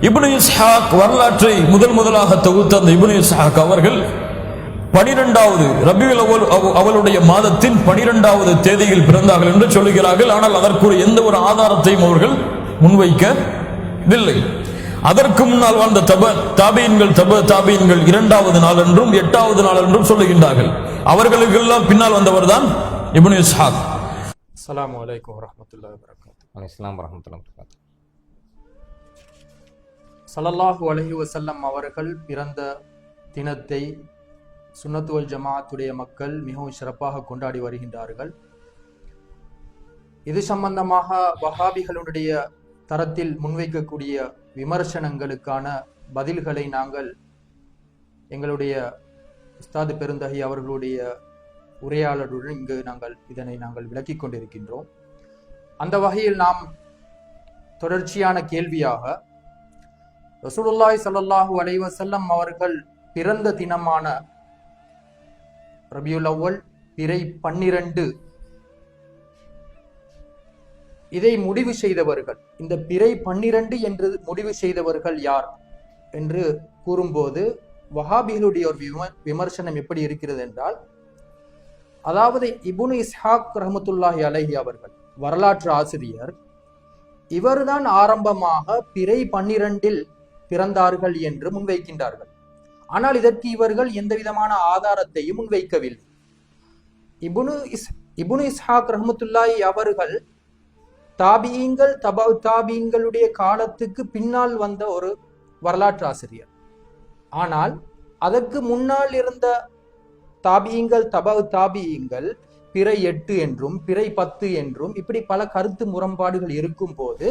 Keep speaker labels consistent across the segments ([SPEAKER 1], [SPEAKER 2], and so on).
[SPEAKER 1] இப்னு இஸ்ஹாக் வரலாற்றை முதல் முதலாக தொகுத்த அந்த இப்னு இஸ்ஹாக் அவர்கள் பனிரெண்டாவது ரபியுல் அவல் அவ- அவளுடைய மாதத்தின் பனிரெண்டாவது தேதியில் பிறந்தார்கள் என்று சொல்லுகிறார்கள். ஆனால் அதற்குரிய எந்த ஒரு ஆதாரத்தையும் அவர்கள் முன்வைக்கவில்லை. அதற்கு முன்னால் வாழ்ந்த தப தாபீன்கள் தப தாபீன்கள் இரண்டாவது நாள் என்றும் எட்டாவது நாள் என்றும் சொல்லுகின்றார்கள். அவர்களுக்கெல்லாம் பின்னால் வந்தவர் தான் இப்னு இஸ்ஹாக்.
[SPEAKER 2] அஸ்ஸலாமு அலைக்கும் வரஹ்மத்துல்லாஹி வபரகாத்துஹு.
[SPEAKER 3] இஸ்லாம் வரமத்துல்லாம்
[SPEAKER 2] சலல்லாஹு அலைஹி செல்லம் அவர்கள் பிறந்த தினத்தை சுன்னத்துவல் ஜமாஅத்துடைய மக்கள் மிகவும் சிறப்பாக கொண்டாடி வருகின்றார்கள். இது சம்பந்தமாக வஹாபிகளுடைய தரத்தில் முன்வைக்கக்கூடிய விமர்சனங்களுக்கான பதில்களை நாங்கள் எங்களுடைய உஸ்தாது பெருந்தகை அவர்களுடைய உரையாளருடன் இங்கு நாங்கள் இதனை நாங்கள் விளக்கிக் கொண்டிருக்கின்றோம். அந்த வகையில் நாம் தொடர்ச்சியான கேள்வியாக ரசூலுல்லாய் சல்லாஹூ அலைஹி செல்லம் அவர்கள் பிறந்த தினமான ரபியுல் அவ்வல் பிறை பன்னிரண்டு. இதை முடிவு செய்தவர்கள் இந்த பிறை பன்னிரண்டு என்று முடிவு செய்தவர்கள் யார் என்று கூறும்போது வஹாபிகளுடைய ஒரு விம- விமர்சனம் எப்படி இருக்கிறது என்றால் அதாவது இபுனு இஸ்ஹாக் ரஹமத்துல்லாஹி அலஹி அவர்கள் வரலாற்று ஆசிரியர் இவர்தான் ஆரம்பமாக பிறை பன்னிரண்டில் பிறந்தார்கள் என்று முன்வைக்கின்றார்கள். ஆனால் இதற்கு இவர்கள் எந்த விதமான ஆதாரத்தையும் முன்வைக்கவில்லை. இபுனு இஸ் இபுனு இஸ்ஹாக் ரஹமத்துல்லாய் அவர்கள் தாபியங்கள் தபா தாபியங்களுடைய காலத்துக்கு பின்னால் வந்த ஒரு வரலாற்று ஆசிரியர். ஆனால் அதற்கு முன்னால் இருந்த தாபியங்கள் தபா தாபியங்கள் பிறை எட்டு என்றும் பிறை பத்து என்றும் இப்படி பல கருத்து முரண்பாடுகள் இருக்கும் போது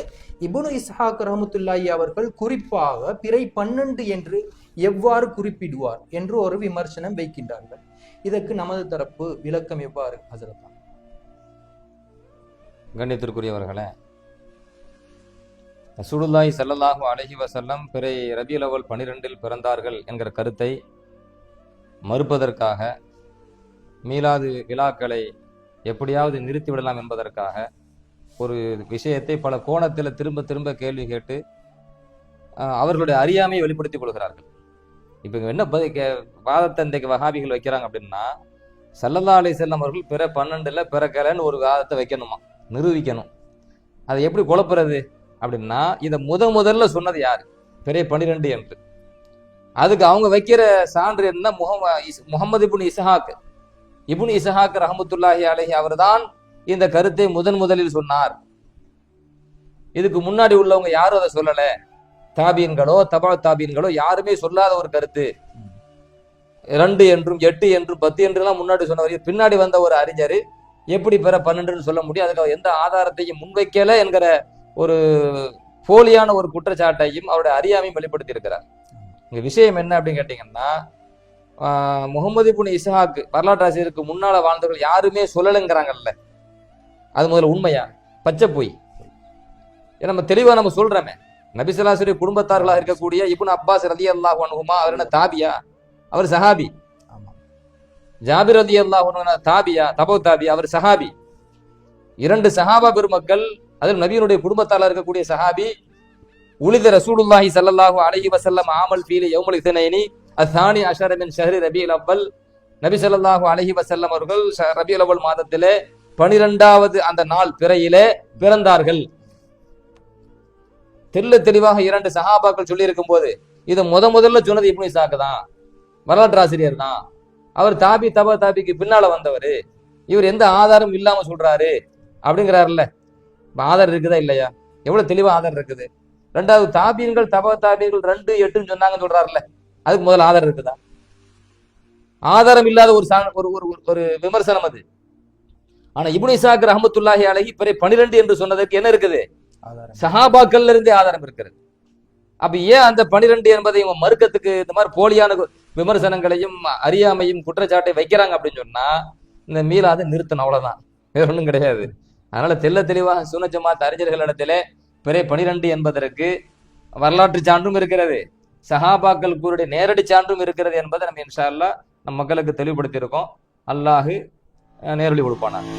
[SPEAKER 2] இபுனு இஸ்ஹாக் ரஹமத்துல்லாஹி அவர்கள் குறிப்பாக பிறை பன்னெண்டு என்று எவ்வாறு குறிப்பிடுவார் என்று ஒரு விமர்சனம் வைக்கின்றார்கள். இதற்கு நமது தரப்பு விளக்கம் எவ்வாறு ஹசரத்தா
[SPEAKER 3] கண்ணியத்திற்குரியவர்களே சுடுல்லாய் ஸல்லல்லாஹு அலைஹி வசல்லம் பிறை ரபியலவல் பனிரெண்டில் பிறந்தார்கள் என்கிற கருத்தை மறுப்பதற்காக மீலாது விழாக்களை எப்படியாவது நிறுத்திவிடலாம் என்பதற்காக ஒரு விஷயத்தை பல கோணத்தில் திரும்ப திரும்ப கேள்வி கேட்டு அவர்களுடைய அறியாமையை வெளிப்படுத்திக் கொள்கிறார்கள். இப்போ என்ன வாதத்தந்தைக்கு வகாபிகள் வைக்கிறாங்க அப்படின்னா சல்லல்லா அலி செல்லம் அவர்கள் பிற பன்னெண்டுல பிறக்கலன்னு ஒரு வாதத்தை வைக்கணுமா? நிரூபிக்கணும். அதை எப்படி குழப்புறது அப்படின்னா இதை முத முதல்ல சொன்னது யார்? பெரிய பன்னிரெண்டு என்று. அதுக்கு அவங்க வைக்கிற சான்று என்ன? முகம் is- Muhammad ibn Ishaq ibn Ishaq ரஹமத்துல்லாஹி அலஹி அவர்தான் இந்த கருத்தை முதன் முதலில் சொன்னார். இதுக்கு முன்னாடி உள்ளவங்க யாரும் அதை சொல்லல. தாபீன்களோ தபா தாபீன்களோ யாருமே சொல்லாத ஒரு கருத்து. ரெண்டு என்றும் எட்டு என்றும் பத்து என்றுலாம் முன்னாடி சொன்னவர் பின்னாடி வந்த ஒரு அறிஞர் எப்படி பெற பன்னெண்டுன்னு சொல்ல முடியும்? அதுக்கு எந்த ஆதாரத்தையும் முன்வைக்கல என்கிற ஒரு போலியான ஒரு குற்றச்சாட்டையும் அவருடைய அறியாமையும் வெளிப்படுத்தி இருக்கிறார் இங்க விஷயம் என்ன அப்படின்னு கேட்டீங்கன்னா முகமது இப்னு இஸ்ஹாக் வரலாற்று ஆசிரியருக்கு முன்னால வாழ்ந்தவர்கள் யாருமே சொல்லலைங்கிறாங்கல்ல. அது முதல்ல உண்மையா? பச்சை பொய். நம்ம தெளிவா நம்ம சொல்றோமே. நபிசலாசுரி குடும்பத்தார்களாக இருக்கக்கூடிய இப்னு அப்பாஸ் ரதி அல்லாஹ் அனுகுமா அவர் என்ன தாபியா அவர் சஹாபி. ஜாபிர் ரதி அல்லாஹ் தாபியா தபோ தாபியா அவர் சஹாபி. இரண்டு சஹாபா பெருமக்கள் அதில் நபியினுடைய குடும்பத்தால இருக்கக்கூடிய சஹாபி உலித ரசூலுல்லாஹி ஸல்லல்லாஹு அலைஹி வஸல்லம் ஆமல் ஃபீல யௌமுல் இத்னைனி அசானி அஷரமின் ஷஹரி ரபியல் அவ்வல். நபி சொல்லாஹு அலஹி வசல்லம் அவர்கள் ரபியல் அவ்வல் மாதத்திலே பனிரெண்டாவது அந்த நாள் பிறையிலே பிறந்தார்கள். தெல்ல தெளிவாக இரண்டு சஹாபாக்கள் சொல்லி இருக்கும் போது இதை முத முதல்ல சொன்னது இப்னு இசாக்கு தான். வரலாற்று ஆசிரியர் தான். அவர் தாபி தபா தாபிக்கு பின்னால வந்தவர். இவர் எந்த ஆதாரம் இல்லாம சொல்றாரு அப்படிங்கிறாருல்ல. இப்ப ஆதாரம் இருக்குதா இல்லையா? எவ்வளவு தெளிவா ஆதாரம் இருக்குது? ரெண்டாவது தாபியன்கள் தபா தாபியன்கள் ரெண்டு எட்டுன்னு சொன்னாங்கன்னு சொல்றாருல்ல. அதுக்கு முதல்ல ஆதாரம் இருக்குதா? ஆதாரம் இல்லாத ஒரு சா- ஒரு ஒரு விமர்சனம் அது. ஆனா இப்னு இசாக் ரஹமத்துல்லாஹி அலைஹி பிறை பனிரெண்டு என்று சொன்னதற்கு என்ன இருக்குது? சஹாபாக்கள்ல இருந்தே ஆதாரம் இருக்கிறது. அப்ப ஏன் அந்த பனிரெண்டு என்பதை இவங்க மறுக்கத்துக்கு இந்த மாதிரி போலியான விமர்சனங்களையும் அறியாமையும் குற்றச்சாட்டை வைக்கிறாங்க அப்படின்னு சொன்னா இந்த மீளாத நிறுத்தணும் அவ்வளவுதான். வேற ஒண்ணும் கிடையாது. அதனால தெள்ள தெளிவாக சுனஜமாத் அறிஞர்களிடத்திலே பிறை பனிரெண்டு என்பதற்கு வரலாற்று சான்றும் இருக்கிறது. சஹாபாக்கள் கூறுடைய நேரடி சான்றும் இருக்கிறது என்பதை நம்ம இன்ஷா அல்லா நம் மக்களுக்கு தெளிவுபடுத்தியிருக்கோம். அல்லாஹு நேரடி கொடுப்பானார்